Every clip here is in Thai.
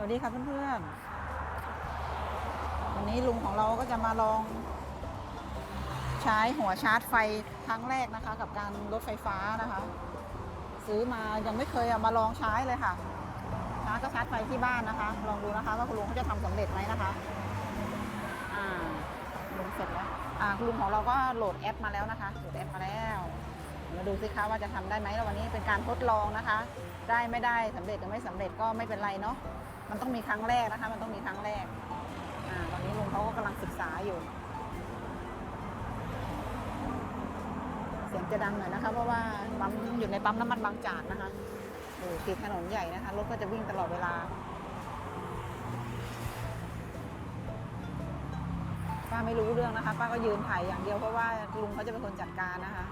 สวัสดีค่ะเพื่อนๆ วันนี้ลุงของเราก็จะมาลอง ใช้หัวชาร์จไฟครั้งแรกนะคะ กับการรถไฟฟ้านะคะ ซื้อมายังไม่เคยเอามาลองใช้เลยค่ะชาร์จก็ชาร์จไฟที่บ้านนะคะ ลองดูนะคะว่าคุณลุงเขาจะทำสำเร็จไหมนะคะอ่าลุงเสร็จแล้วอ่าคุณลุงของเราก็โหลดแอปมาแล้วนะคะโหลดแอปมาแล้วมาดูสิคะว่าจะทำได้ไหมแล้ววันนี้เป็นการทดลองนะคะ ได้ไม่ได้สำเร็จหรือไม่สำเร็จก็ไม่เป็นไรเนาะ มันต้องมีครั้งแรกนะคะ มันต้องมีครั้งแรก อ่า ตอนนี้ลุงเขาก็กำลังศึกษาอยู่ เสียงจะดังหน่อยนะคะ เพราะว่าปั๊มอยู่ในปั๊มน้ำมันบางจากนะคะอยู่ติดถนนใหญ่นะคะ รถก็จะวิ่งตลอดเวลา ป้าไม่รู้เรื่องนะคะ ป้าก็ยืนถ่ายอย่างเดียวเพราะว่าลุงเขาจะเป็นคนจัดการนะคะ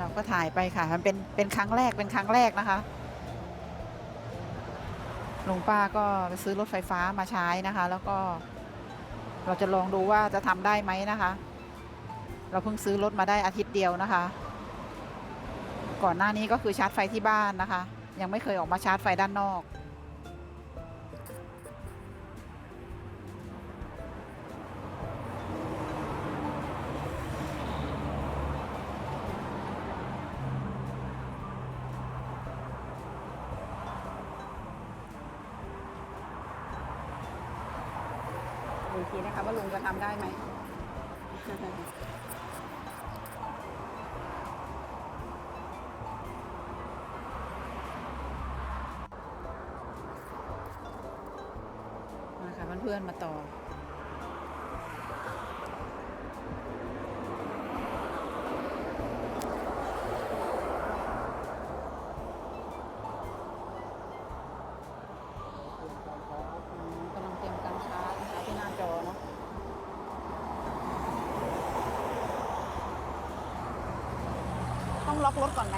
เราก็ถ่ายไปค่ะ มันเป็นเป็นครั้งแรกเป็นครั้งแรกนะคะลุงป้าก็ไปซื้อรถไฟฟ้ามาใช้นะคะ แล้วก็ เราจะลองดูว่าจะทำได้ไหมนะคะ เราเพิ่งซื้อรถมาได้อาทิตย์เดียวนะคะ ก่อนหน้านี้ก็คือชาร์จไฟที่บ้านนะคะ ยังไม่เคยออกมาชาร์จไฟด้านนอก นะคะว่าลุงจะทำได้ไหมมาค่ะเพื่อนๆมาต่อมกำลังเตรียมการชาร์จนะคะที่หน้าจอเนาะต้อง ล็อกรถก่อนไหม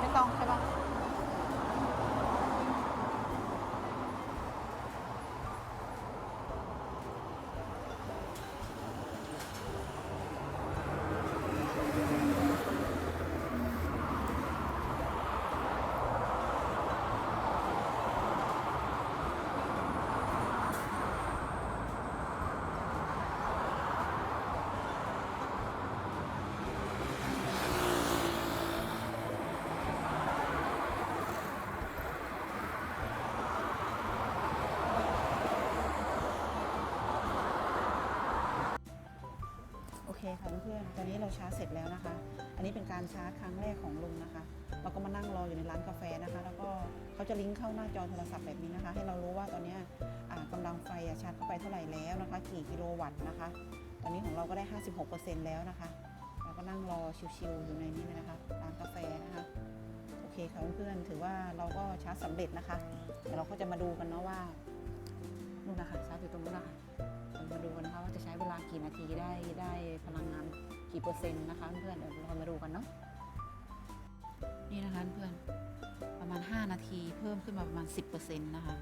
ไม่ต้องใช่ปะ เคค่ะเพื่อนๆตอนนี้เราชาร์จเสร็จแล้วนะคะ อันนี้เป็นการชาร์จครั้งแรกของลุงนะคะ เราก็มานั่งรออยู่ในร้านกาแฟนะคะ แล้วก็เขาจะลิงก์เข้าหน้าจอโทรศัพท์แบบนี้นะคะ ให้เรารู้ว่าตอนนี้ยอ่ากำลังไฟชาร์จเข้าไปเท่าไหร่แล้วนะคะ กี่กิโลวัตต์นะคะ ตอนนี้ของเราก็ได้ 56%แล้วนะคะ เราก็นั่งรอชิวๆอยู่ในนี้เลยนะคะร้านกาแฟนะคะโอเคค่ะเพื่อนๆถือว่าเราก็ชาร์จสำเร็จนะคะเดี๋ยวเราก็จะมาดูกันเนาะว่านู่นนะคะชาร์จอยู่ตรงนู้นนะคะ ทีได้ได้พลังงานกี่เปอร์เซ็นต์นะคะเพื่อนเดี๋ยวเรามาดูกันเนาะนี่นะคะเพื่อนประมาณ 5 นาทีเพิ่มขึ้นมาประมาณ 10%นะคะ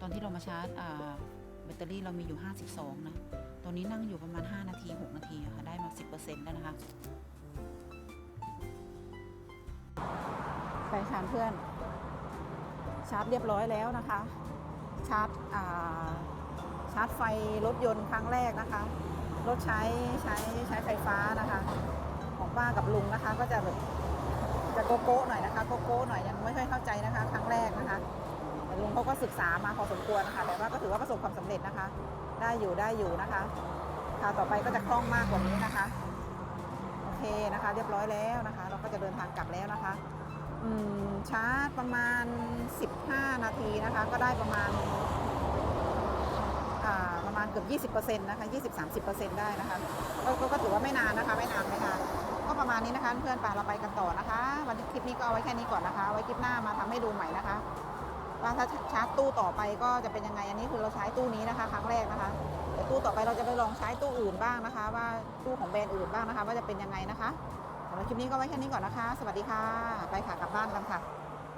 ตอนที่เรามาชาร์จแบตเตอรี่เรามีอยู่ 52 นะตอนนี้นั่งอยู่ประมาณ 5 นาที 6 นาทีะค่ะได้มา 10%แล้วนะคะไปชาร์จเพื่อน ชาร์จเรียบร้อยแล้วนะคะ ชาร์จาชาร์จไฟรถยนต์ครั้งแรกนะคะ รถใช้ใช้ใช้ไฟฟ้านะคะ ของป้ากับลุงนะคะ ก็จะแบบจะโกโก้หน่อยนะคะโกโก้หน่อยยังไม่ค่อยเข้าใจนะคะ ครั้งแรกนะคะแต่ลุงเขาก็ศึกษามาพอสมควรนะคะแต่ว่าก็ถือว่าประสบความสำเร็จนะคะ ได้อยู่ได้อยู่นะคะคราวต่อไปก็จะคล่องมากกว่านี้นะคะโอเคนะคะ เรียบร้อยแล้วนะคะ เราก็จะเดินทางกลับแล้วนะคะอืมชาร์จประมาณ 15 นาทีนะคะ ก็ได้ประมาณ ประมาณเกือบ20%นะคะ20-30%ได้นะคะก็ก็ถือว่าไม่นานนะคะไม่นานไม่นานก็ประมาณนี้นะคะเพื่อนป่าเราไปกันต่อนะคะ วันนี้คลิปนี้ก็เอาไว้แค่นี้ก่อนนะคะ ไว้คลิปหน้ามาทำให้ดูใหม่นะคะว่าถ้าชาร์จตู้ต่อไปก็จะเป็นยังไงอันนี้คือเราใช้ตู้นี้นะคะ ครั้งแรกนะคะเดี๋ยวตู้ต่อไปเราจะไปลองใช้ตู้อื่นบ้างนะคะ ว่าตู้ของแบรนด์อื่นบ้างนะคะ ว่าจะเป็นยังไงนะคะสำหรับคลิปนี้ก็ไว้แค่นี้ก่อนนะคะ สวัสดีค่ะ ไปค่ะกลับบ้านกันค่ะ